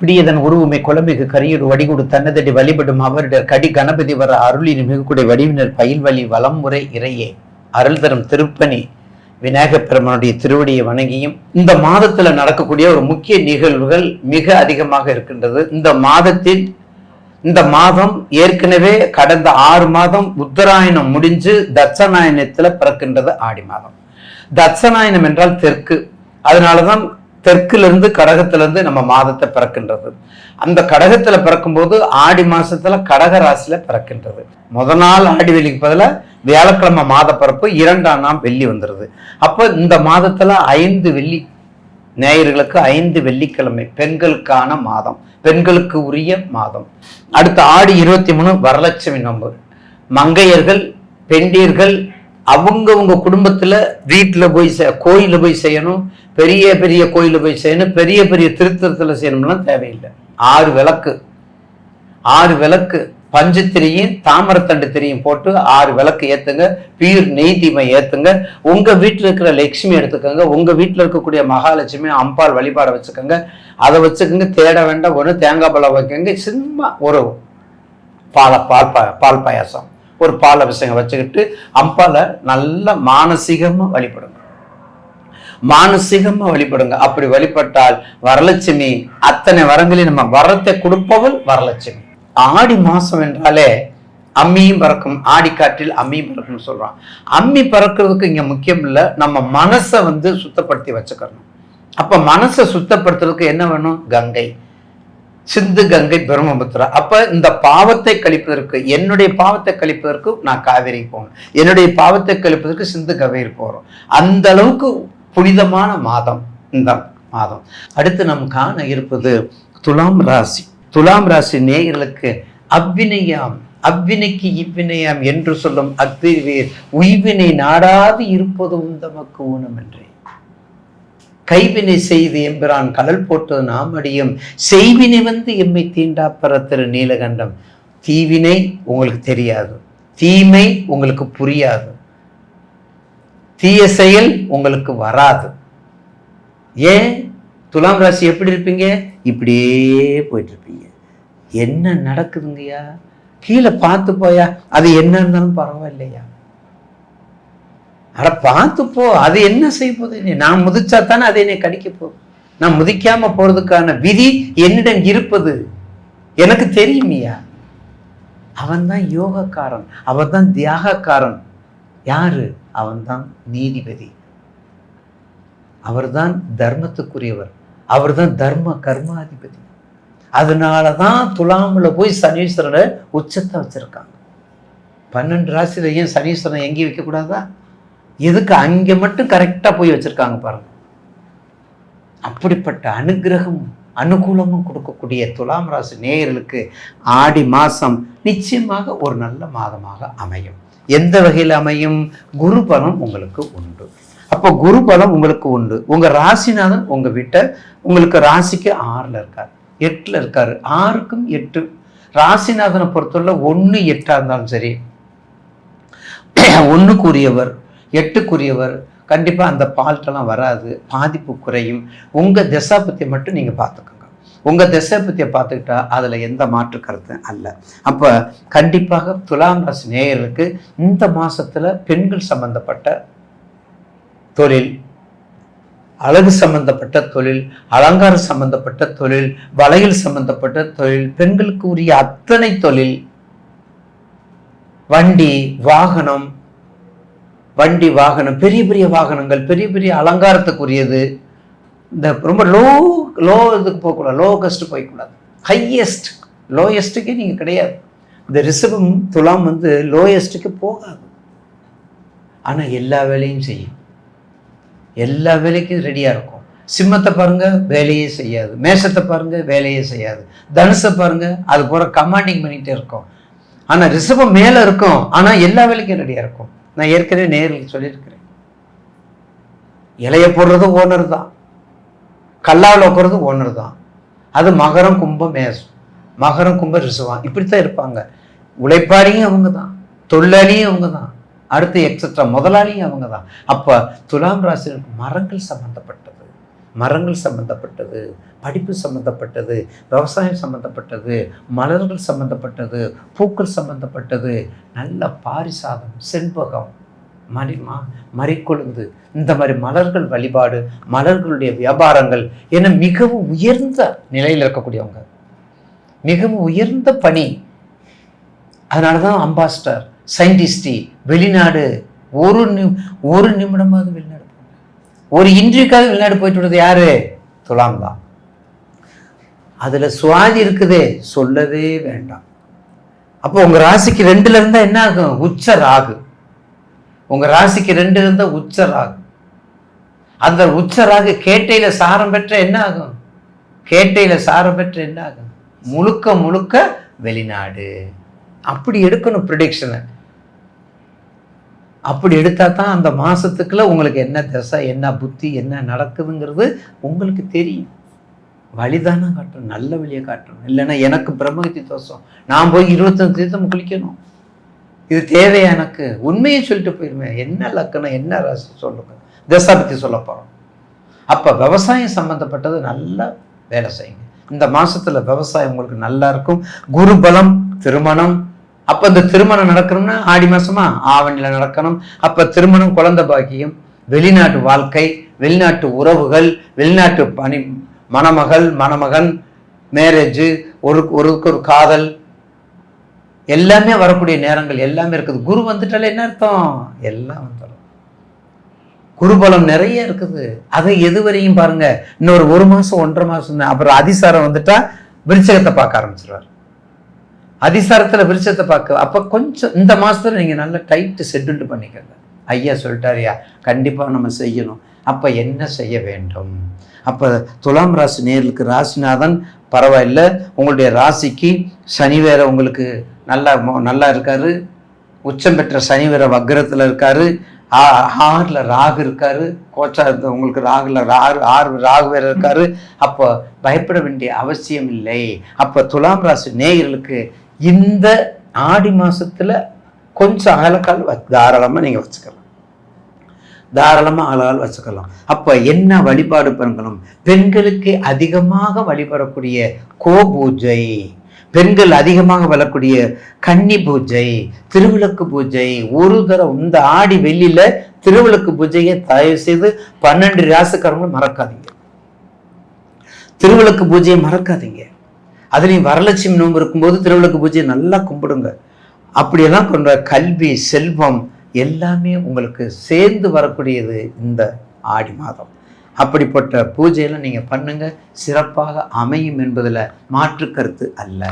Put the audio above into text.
பிடியதன் உருவுமை குலமிகு கரியுடு வடிகுடு தன்னதடி வழிபடும் அவரிடர் கடி கணபதி வர அருளின் மிகுக்குடை வடிவினர் பயில் வழி வலம் முறை இறையே. அருள் தரும் திருப்பணி விநாயகப்பெருமனுடைய திருவடியை வணங்கியும் இந்த மாதத்துல நடக்கக்கூடிய ஒரு முக்கிய நிகழ்வுகள் மிக அதிகமாக இருக்கின்றது. இந்த மாதத்தில் இந்த மாதம் ஏற்கனவே கடந்த ஆறு மாதம் உத்தராயணம் முடிஞ்சு தட்சநாயனத்துல பிறக்கின்றது ஆடி மாதம். தட்சநாயனம் என்றால் தெற்கு. அதனாலதான் தெற்குலேருந்து கடகத்திலேருந்து நம்ம மாதத்தை பிறக்கின்றது. அந்த கடகத்தில் பிறக்கும்போது ஆடி மாதத்தில் கடக ராசியில் பிறக்கின்றது. முத நாள் ஆடி வெள்ளிக்கு பதிலாக வியாழக்கிழமை மாத பிறப்பு இரண்டாம் நாள் வெள்ளி வந்துடுது அப்போ இந்த மாதத்தில் ஐந்து வெள்ளி நேயர்களுக்கு ஐந்து வெள்ளிக்கிழமை பெண்களுக்கான மாதம் பெண்களுக்கு உரிய மாதம். அடுத்த ஆடி இருபத்தி மூணு வரலட்சுமி நோன்பு. மங்கையர்கள் பெண்டீர்கள் அவங்கவுங்க குடும்பத்துல வீட்டுல போய் செ- கோயிலில் போய் செய்யணும் பெரிய பெரிய கோயிலில் போய் செய்யணும் பெரிய பெரிய திருத்தலத்துல செய்யணும்லாம் தேவையில்லை. ஆறு விளக்கு. ஆறு விளக்கு. பஞ்சு திரியும் தாமரத்தண்டு திரியும் போட்டு ஆறு விளக்கு ஏத்துங்க பீர் நெய் தீமை ஏத்துங்க. உங்க வீட்டில் இருக்கிற லட்சுமி எடுத்துக்கோங்க உங்க வீட்டில் இருக்கக்கூடிய மகாலட்சுமி அம்பாள் வழிபாட வச்சுக்கோங்க. அதை வச்சுக்கோங்க தேட வேண்டாம் ஒன்று தேங்காய் பழம் வைக்கங்க சும்மா ஒரு பால பால் பா பால் பாயாசம். ஒரு பால் அபிஷேகம் வச்சுக்கிட்டு அப்பால நல்ல மானசீகமா வழிபடுங்க. மானசீகமா வழிபடுங்க. அப்படி வழிபட்டால் வரலட்சுமி அத்தனை வரங்களையும் நம்ம வரத்தை கொடுப்பவள் வரலட்சுமி. ஆடி மாசம் என்றாலே அம்மியும் பறக்கும். ஆடிக்காற்றில் அம்மியும் பறக்கும்னு சொல்றான். அம்மி பறக்கிறதுக்கு இங்க முக்கியம் இல்லை. நம்ம மனசை வந்து சுத்தப்படுத்தி வச்சுக்கணும். அப்ப மனசை சுத்தப்படுத்துறதுக்கு என்ன வேணும்? கங்கை. சிந்து கங்கை பிரம்மபுத்திரா. அப்ப இந்த பாவத்தை கழிப்பதற்கு என்னுடைய பாவத்தை கழிப்பதற்கு நான் காவேரி போகணும். என்னுடைய பாவத்தை கழிப்பதற்கு சிந்து கவேரி போகிறோம் அந்த அளவுக்கு புனிதமான மாதம் இந்த மாதம். அடுத்து நம் காண இருப்பது துலாம் ராசி. துலாம் ராசி நேயர்களுக்கு அவ்வினையாம் அவ்வினைக்கு இவ்வினையாம் என்று சொல்லும் அக்திவேர் உய்வினை நாடாது இருப்பதும் தமக்கு ஊனமென்றே. கைவினை செய்து எம்பிரான் கடல் போட்டு நாம் அடியும். செய்வினை வந்து எம்மை தீண்டாப்பற திரு நீலகண்டம். தீவினை உங்களுக்கு தெரியாது. தீமை உங்களுக்கு புரியாது. தீய செயல் உங்களுக்கு வராது. ஏன்? துலாம் ராசி எப்படி இருப்பீங்க? இப்படியே போயிட்டு இருப்பீங்க என்ன நடக்குதுங்கய்யா? கீழே பார்த்து போயா அது என்ன இருந்தாலும் பரவாயில்லையா அட பார்த்து போ அது என்ன செய்ய போகுது? நீ நான் முதிச்சா தானே அதை என்னை கடிக்க போகுது. நான் முதிக்காம போறதுக்கான விதி என்னிடம் இருப்பது. எனக்கு தெரியுமையா? அவன் தான் யோகக்காரன். அவன் தான் தியாகக்காரன். யாரு? அவன் தான் நீதிபதி. அவர்தான் தர்மத்துக்குரியவர். அவர்தான் தர்ம கர்மாதிபதி. அதனால தான் துலாமில் போய் சனீஸ்வரனை உச்சத்தை வச்சிருக்காங்க. பன்னெண்டு ராசியில் ஏன் சனீஸ்வரன் எங்கேயும் வைக்கக்கூடாதா? எதுக்கு அங்கே மட்டும் கரெக்டாக போய் வச்சிருக்காங்க பாருங்க. அப்படிப்பட்ட அனுகிரகம் அனுகூலமும் கொடுக்கக்கூடிய துலாம் ராசி நேயர்களுக்கு ஆடி மாசம் நிச்சயமாக ஒரு நல்ல மாதமாக அமையும். எந்த வகையில் அமையும்? குரு பலம் உங்களுக்கு உண்டு. அப்போ குரு பலம் உங்களுக்கு உண்டு. உங்க ராசிநாதன் உங்க வீட்டை உங்களுக்கு ராசிக்கு ஆறுல இருக்கார். எட்டுல இருக்காரு. ஆறுக்கும் எட்டு. ராசிநாதனை பொறுத்தவரை ஒன்று எட்டா இருந்தாலும் சரி ஒன்றுக்குரியவர் எட்டுக்குரியவர். கண்டிப்பாக அந்த பால்ட்டெல்லாம் வராது. பாதிப்பு குறையும். உங்கள் திசாபத்தியை மட்டும் நீங்கள் பார்த்துக்கோங்க. உங்கள் திசை பற்றியை பார்த்துக்கிட்டா அதில் எந்த மாற்று கருத்தும் அல்ல. அப்போ கண்டிப்பாக துலாம் ராசி நேயர்களுக்கு இந்த மாதத்தில் பெண்கள் சம்பந்தப்பட்ட தொழில் அழகு சம்பந்தப்பட்ட தொழில் அலங்காரம் சம்பந்தப்பட்ட தொழில் வளையல் சம்பந்தப்பட்ட தொழில் பெண்களுக்கு உரிய அத்தனை தொழில் வண்டி வாகனம் வண்டி வாகனம் பெரிய பெரிய வாகனங்கள் பெரிய பெரிய அலங்காரத்துக்குரியது. இந்த ரொம்ப லோ லோ இதுக்கு போகக்கூடாது லோ கஸ்ட் போய்க்கூடாது. ஹையஸ்ட் லோயஸ்ட்டுக்கே நீங்கள் கிடையாது. இந்த ரிஷபம் துலாம் வந்து லோயஸ்ட்டுக்கு போகாது. ஆனால் எல்லா வேலையும் செய்யும். எல்லா வேலைக்கும் ரெடியாக இருக்கும். சிம்மத்தை பாருங்க வேலையே செய்யாது. மேஷத்தை பாருங்க வேலையே செய்யாது. தனுசை பாருங்க அது போகிற கமாண்டிங் பண்ணிகிட்டே இருக்கும். ஆனால் ரிஷபம் மேலே இருக்கும். ஆனால் எல்லா வேலைக்கும் ரெடியாக இருக்கும். நான் ஏற்கனவே நேரில் சொல்லியிருக்கிறேன். இலைய போடுறதும் ஓனர் தான். கல்லாவில் உட்கறதும் ஓனர் தான். அது மகரம் கும்பம் மேசம். மகரம் கும்பம் ரிசுவான். இப்படித்தான் இருப்பாங்க. உழைப்பாளியும் அவங்க தான். தொழிலாளியும் அவங்க தான். அடுத்து எக்ஸட்ரா முதலாளியும் அவங்க தான். அப்போ துலாம் ராசிக்கு மரங்கள் சம்பந்தப்பட்டது. மரங்கள் சம்பந்தப்பட்டது. படிப்பு சம்மந்தப்பட்டது விவசாயம் சம்மந்தப்பட்டது மலர்கள் சம்மந்தப்பட்டது பூக்கள் சம்மந்தப்பட்டது நல்ல பாரிசாதம் செண்பகம் மரிமா மறிக்கொழுந்து இந்த மாதிரி மலர்கள் வழிபாடு மலர்களுடைய வியாபாரங்கள் என மிகவும் உயர்ந்த நிலையில் இருக்கக்கூடியவங்க. மிகவும் உயர்ந்த பணி. அதனால தான் அம்பாஸ்டர் சயின்டிஸ்டி வெளிநாடு ஒரு நி ஒரு நிமிடமாவது வெளிநாடு ஒரு இன்றைக்காவது வெளிநாடு போயிட்டு விடுறது யாரு? துலாம் தான். அதில் சுவாதி இருக்குதே சொல்லவே வேண்டாம். அப்போ உங்கள் ராசிக்கு ரெண்டில் இருந்தால் என்ன ஆகும்? உச்ச ராகு. உங்கள் ராசிக்கு ரெண்டு இருந்தால் உச்ச ராகு. அந்த உச்ச ராகு கேட்டையில் சாரம் பெற்ற என்ன ஆகும்? கேட்டையில் சாரம் பெற்ற என்ன ஆகும்? முழுக்க முழுக்க வெளிநாடு. அப்படி எடுக்கணும் ப்ரிடிக்ஷனை அப்படி எடுத்தா தான் அந்த மாதத்துக்குள்ளே உங்களுக்கு என்ன திசை என்ன புத்தி என்ன நடக்குதுங்கிறது உங்களுக்கு தெரியும். வழிதானே காட்டணும் நல்ல வழியை காட்டணும். இல்லைன்னா எனக்கு பிரம்மகத்தி தோஷம் நான் போய் இருபத்தஞ்சு தீர்த்தம் குளிக்கணும். இது தேவையா எனக்கு? உண்மையை சொல்லிட்டு போயிருவேன் என்ன லக்கணம் என்ன ராசி? சொல்லுங்க. தசா பற்றி சொல்ல போகிறோம் அப்போ விவசாயம் சம்மந்தப்பட்டது நல்லா வேலை செய்யுங்க. இந்த மாதத்தில் விவசாயம் உங்களுக்கு நல்லா இருக்கும். குருபலம் திருமணம். அப்போ இந்த திருமணம் நடக்கணும்னா ஆடி மாதமா ஆவணியில் நடக்கணும். அப்போ திருமணம் குழந்த பாக்கியம் வெளிநாட்டு வாழ்க்கை வெளிநாட்டு உறவுகள் வெளிநாட்டு பணி மணமகள் மணமகன் மேரேஜ் ஒரு ஒருக்கு ஒரு காதல் எல்லாமே வரக்கூடிய நேரங்கள் எல்லாமே இருக்குது. குரு வந்துட்டாலே என்ன அர்த்தம்? எல்லாம் வந்துடும். குருபலம் நிறைய இருக்குது. அதை எது வரையும் பாருங்க. இன்னொரு ஒரு மாசம் ஒன்றரை மாசம் தான். அப்புறம் அதிசாரம் வந்துட்டா விருச்சகத்தை பார்க்க ஆரம்பிச்சிருவார். அதிசாரத்துல விருச்சத்தை பார்க்க அப்ப கொஞ்சம் இந்த மாசத்துல நீங்க நல்லா டைட்டு ஷெட்யூல்டு பண்ணிக்கோங்க. ஐயா சொல்லிட்டாரியா கண்டிப்பா நம்ம செய்யணும். அப்போ என்ன செய்ய வேண்டும்? அப்போ துலாம் ராசி நேர்களுக்கு ராசிநாதன் பரவாயில்ல. உங்களுடைய ராசிக்கு சனி வேற உங்களுக்கு நல்லா நல்லா இருக்காரு. உச்சம் பெற்ற சனி வேற வக்ரத்தில் இருக்காரு. ஆ- ராகு இருக்காரு. கோச்சா இருந்த உங்களுக்கு ராகுல ராகு ஆறு ராகு வேற இருக்காரு. அப்போ பயப்பட வேண்டிய அவசியம் இல்லை. அப்போ துலாம் ராசி நேயர்களுக்கு இந்த ஆடி மாசத்துல கொஞ்சம் அகலக்கால் வ- நீங்கள் வச்சுக்கலாம். தாராளமா ஆளால் வச்சுக்கலாம். அப்ப என்ன வழிபாடு பண்ணணும்? பெண்களுக்கு அதிகமாக வழிபடக்கூடிய கோ பூஜை பெண்கள் அதிகமாக வரக்கூடிய கன்னி பூஜை திருவிளக்கு பூஜை ஒரு தரம் இந்த ஆடி வெள்ளியில திருவிளக்கு பூஜையை தயவு செய்து பன்னெண்டு ராசுக்காரங்களும் மறக்காதீங்க. திருவிளக்கு பூஜையை மறக்காதீங்க. அதுலேயும் வரலட்சுமி நோம்பு இருக்கும்போது திருவிளக்கு பூஜையை நல்லா கும்பிடுங்க. அப்படியெல்லாம் கொண்ட கல்வி செல்வம் எல்லாமே உங்களுக்கு சேர்ந்து வரக்கூடியது இந்த ஆடி மாதம். அப்படிப்பட்ட பூஜையெல்லாம் நீங்கள் பண்ணுங்கள் சிறப்பாக அமையும் என்பதில் மாற்று கருத்து அல்ல.